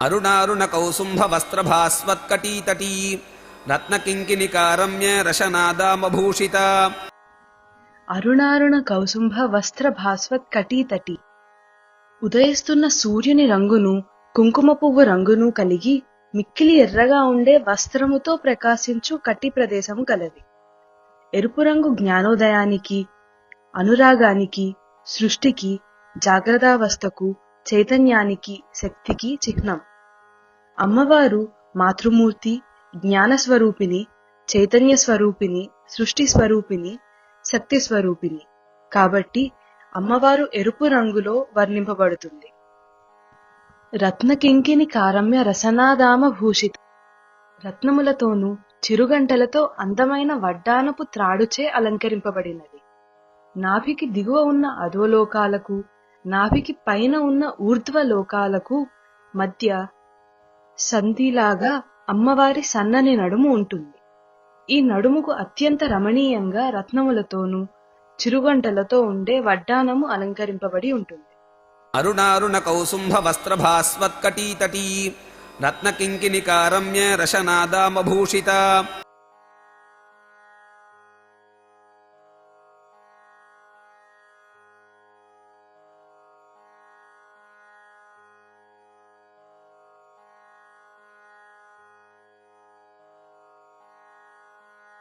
అరుణారుణ కౌసుంభ వస్త్రభాస్వత్కటీతటీ రత్నకింకినికారమ్య రశనాదామభూషిత అరుణారుణ కౌసుంభ వస్త్ర భాస్వత్ కటీతటి ఉదయిస్తున్న సూర్యుని రంగును కుంకుమ పువ్వు రంగును కలిగి మిక్కిలి ఎర్రగా ఉండే వస్త్రముతో ప్రకాశించు కట్టి ప్రదేశము కలది ఎరుపు రంగు జ్ఞానోదయానికి అనురాగానికి సృష్టికి జాగ్రత్తావస్థకు చైతన్యానికి శక్తికి చిహ్నం. అమ్మవారు మాతృమూర్తి జ్ఞాన స్వరూపిణి చైతన్య స్వరూపిణి సృష్టి స్వరూపిణి శక్తి స్వరూపిణి. కాబట్టి అమ్మవారు ఎరుపు రంగులో వర్ణింపబడుతుంది. రత్నకింకిని కారమ్య రసనాదామ భూషిత. రత్నములతోనూ చిరుగంటలతో అందమైన వడ్డానపు త్రాడుచే అలంకరింపబడినది. నాభికి దిగువ ఉన్న అధోలోకాలకు నాభికి పైన ఉన్న ఊర్ధ్వలోకాలకు మధ్య సంధిలాగా అమ్మవారి సన్నని నడుము ఉంటుంది. ఈ నడుముకు అత్యంత రమణీయంగా రత్నములతోనూ చిరుగంటలతో ఉండే వడ్డానము అలంకరింపబడి ఉంటుంది. అరుణారుణ కౌసుంభ వస్త్రభాస్వత్కటీతటీ రత్నకింకినికారమ్య రశనాదామభూషిత